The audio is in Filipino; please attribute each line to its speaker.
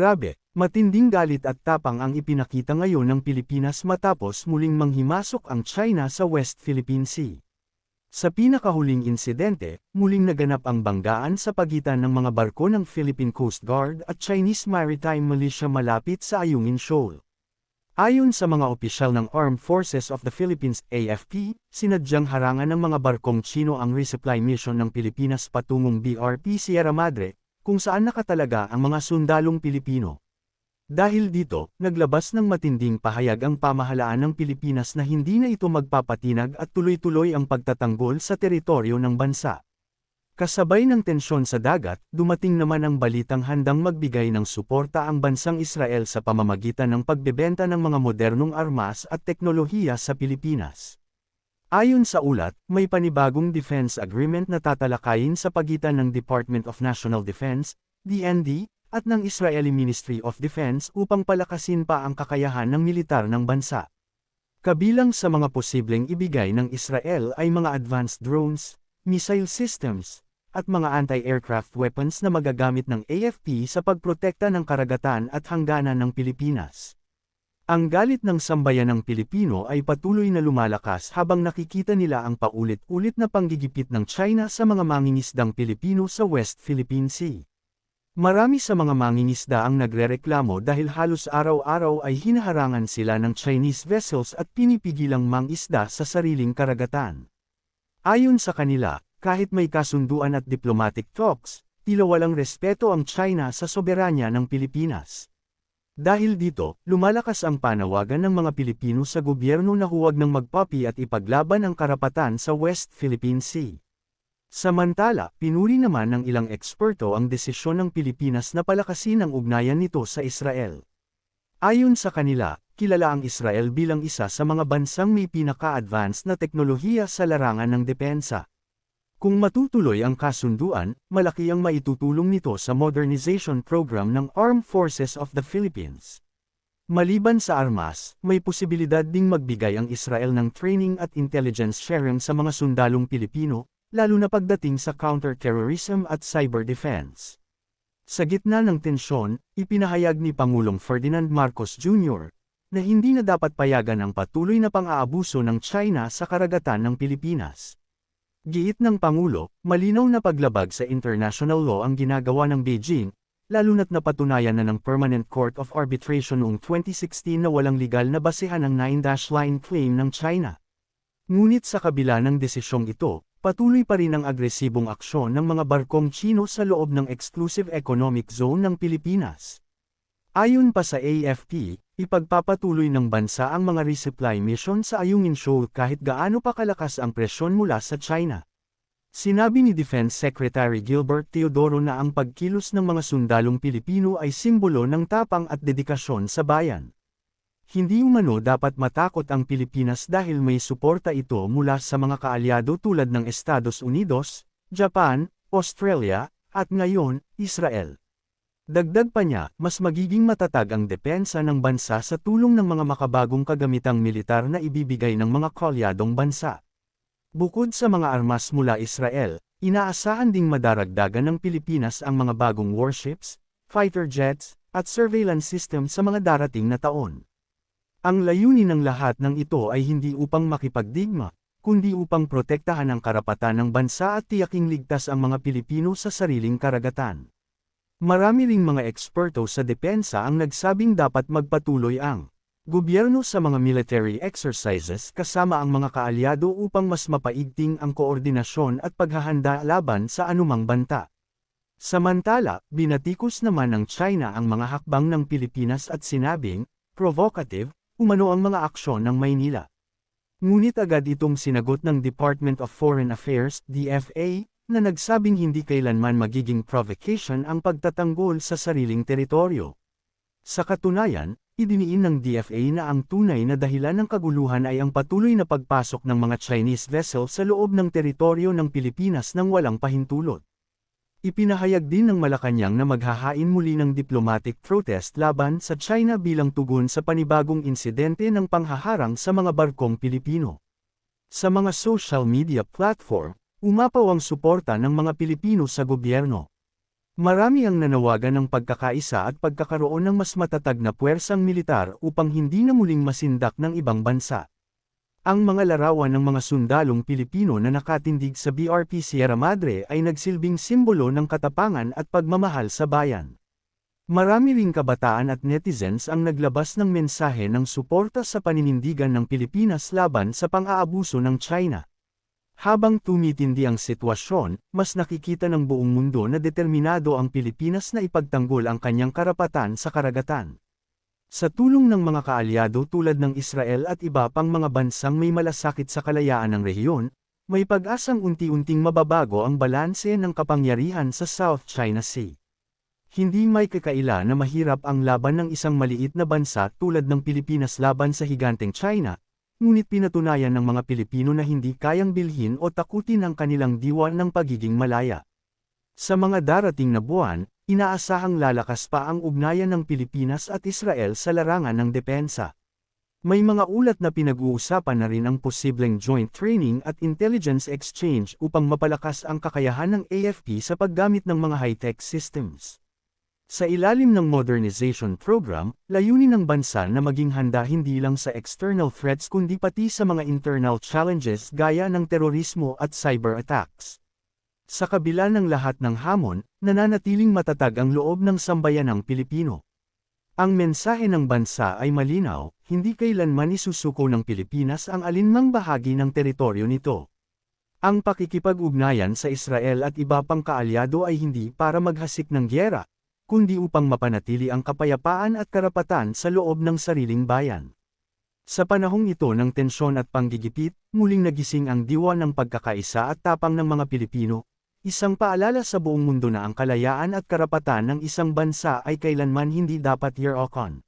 Speaker 1: Grabe, matinding galit at tapang ang ipinakita ngayon ng Pilipinas matapos muling manghimasok ang China sa West Philippine Sea. Sa pinakahuling insidente, muling naganap ang banggaan sa pagitan ng mga barko ng Philippine Coast Guard at Chinese Maritime Militia malapit sa Ayungin Shoal. Ayon sa mga opisyal ng Armed Forces of the Philippines AFP, sinadyang harangan ng mga barkong Chino ang resupply mission ng Pilipinas patungong BRP Sierra Madre, kung saan nakatalaga ang mga sundalong Pilipino. Dahil dito, naglabas ng matinding pahayag ang pamahalaan ng Pilipinas na hindi na ito magpapatinag at tuloy-tuloy ang pagtatanggol sa teritoryo ng bansa. Kasabay ng tensyon sa dagat, dumating naman ang balitang handang magbigay ng suporta ang bansang Israel sa pamamagitan ng pagbebenta ng mga modernong armas at teknolohiya sa Pilipinas. Ayon sa ulat, may panibagong defense agreement na tatalakayin sa pagitan ng Department of National Defense, DND, at ng Israeli Ministry of Defense upang palakasin pa ang kakayahan ng militar ng bansa. Kabilang sa mga posibleng ibigay ng Israel ay mga advanced drones, missile systems, at mga anti-aircraft weapons na magagamit ng AFP sa pagprotekta ng karagatan at hangganan ng Pilipinas. Ang galit ng sambayan ng Pilipino ay patuloy na lumalakas habang nakikita nila ang paulit-ulit na panggigipit ng China sa mga mangingisdang Pilipino sa West Philippine Sea. Marami sa mga mangingisda ang nagrereklamo dahil halos araw-araw ay hinaharangan sila ng Chinese vessels at pinipigilang mangisda sa sariling karagatan. Ayon sa kanila, kahit may kasunduan at diplomatic talks, tila walang respeto ang China sa soberanya ng Pilipinas. Dahil dito, lumalakas ang panawagan ng mga Pilipino sa gobyerno na huwag nang magpapi at ipaglaban ang karapatan sa West Philippine Sea. Samantala, pinuri naman ng ilang eksperto ang desisyon ng Pilipinas na palakasin ang ugnayan nito sa Israel. Ayon sa kanila, kilala ang Israel bilang isa sa mga bansang may pinaka-advanced na teknolohiya sa larangan ng depensa. Kung matutuloy ang kasunduan, malaki ang maitutulong nito sa modernization program ng Armed Forces of the Philippines. Maliban sa armas, may posibilidad ding magbigay ang Israel ng training at intelligence sharing sa mga sundalong Pilipino, lalo na pagdating sa counter-terrorism at cyber defense. Sa gitna ng tensyon, ipinahayag ni Pangulong Ferdinand Marcos Jr. na hindi na dapat payagan ang patuloy na pang-aabuso ng China sa karagatan ng Pilipinas. Giit ng Pangulo, malinaw na paglabag sa international law ang ginagawa ng Beijing, lalo na't napatunayan na ng Permanent Court of Arbitration noong 2016 na walang legal na basehan ang 9-line claim ng China. Ngunit sa kabila ng desisyong ito, patuloy pa rin ang agresibong aksyon ng mga barkong Chino sa loob ng Exclusive Economic Zone ng Pilipinas. Ayon pa sa AFP, ipagpapatuloy ng bansa ang mga resupply mission sa Ayungin Shoal kahit gaano pa kalakas ang presyon mula sa China. Sinabi ni Defense Secretary Gilbert Teodoro na ang pagkilos ng mga sundalong Pilipino ay simbolo ng tapang at dedikasyon sa bayan. Hindi umano dapat matakot ang Pilipinas dahil may suporta ito mula sa mga kaalyado tulad ng Estados Unidos, Japan, Australia, at ngayon, Israel. Dagdag pa niya, mas magiging matatag ang depensa ng bansa sa tulong ng mga makabagong kagamitang militar na ibibigay ng mga kolyadong bansa. Bukod sa mga armas mula Israel, inaasahan ding madaragdagan ng Pilipinas ang mga bagong warships, fighter jets, at surveillance system sa mga darating na taon. Ang layunin ng lahat ng ito ay hindi upang makipagdigma, kundi upang protektahan ang karapatan ng bansa at tiyaking ligtas ang mga Pilipino sa sariling karagatan. Marami ring mga eksperto sa depensa ang nagsabing dapat magpatuloy ang gobyerno sa mga military exercises kasama ang mga kaalyado upang mas mapaigting ang koordinasyon at paghahanda laban sa anumang banta. Samantala, binatikos naman ng China ang mga hakbang ng Pilipinas at sinabing, provocative, umano ang mga aksyon ng Maynila. Ngunit agad itong sinagot ng Department of Foreign Affairs, DFA, na nagsabing hindi kailanman magiging provocation ang pagtatanggol sa sariling teritoryo. Sa katunayan, idiniin ng DFA na ang tunay na dahilan ng kaguluhan ay ang patuloy na pagpasok ng mga Chinese vessel sa loob ng teritoryo ng Pilipinas nang walang pahintulot. Ipinahayag din ng Malacanang na maghahain muli ng diplomatic protest laban sa China bilang tugon sa panibagong insidente ng panghaharang sa mga barkong Pilipino. Sa mga social media platform, Umapaw ang suporta ng mga Pilipino sa gobyerno. Marami ang nanawagan ng pagkakaisa at pagkakaroon ng mas matatag na puwersang militar upang hindi na muling masindak ng ibang bansa. Ang mga larawan ng mga sundalong Pilipino na nakatindig sa BRP Sierra Madre ay nagsilbing simbolo ng katapangan at pagmamahal sa bayan. Marami ring kabataan at netizens ang naglabas ng mensahe ng suporta sa paninindigan ng Pilipinas laban sa pang-aabuso ng China. Habang tumitindi ang sitwasyon, mas nakikita ng buong mundo na determinado ang Pilipinas na ipagtanggol ang kanyang karapatan sa karagatan. Sa tulong ng mga kaalyado tulad ng Israel at iba pang mga bansang may malasakit sa kalayaan ng rehiyon, may pag-asang unti-unting mababago ang balanse ng kapangyarihan sa South China Sea. Hindi may kakaila na mahirap ang laban ng isang maliit na bansa tulad ng Pilipinas laban sa higanteng China, ngunit pinatunayan ng mga Pilipino na hindi kayang bilhin o takutin ang kanilang diwa ng pagiging malaya. Sa mga darating na buwan, inaasahang lalakas pa ang ugnayan ng Pilipinas at Israel sa larangan ng depensa. May mga ulat na pinag-uusapan na rin ang posibleng joint training at intelligence exchange upang mapalakas ang kakayahan ng AFP sa paggamit ng mga high-tech systems. Sa ilalim ng modernization program, layunin ng bansa na maging handa hindi lang sa external threats kundi pati sa mga internal challenges gaya ng terorismo at cyber attacks. Sa kabila ng lahat ng hamon, nananatiling matatag ang loob ng sambayanang Pilipino. Ang mensahe ng bansa ay malinaw, hindi kailanman isusuko ng Pilipinas ang alinmang bahagi ng teritoryo nito. Ang pakikipag-ugnayan sa Israel at iba pang kaalyado ay hindi para maghasik ng gyera, kundi upang mapanatili ang kapayapaan at karapatan sa loob ng sariling bayan. Sa panahong ito ng tensyon at panggigipit, muling nagising ang diwa ng pagkakaisa at tapang ng mga Pilipino, Isang paalala sa buong mundo na ang kalayaan at karapatan ng isang bansa ay kailanman hindi dapat year-okon.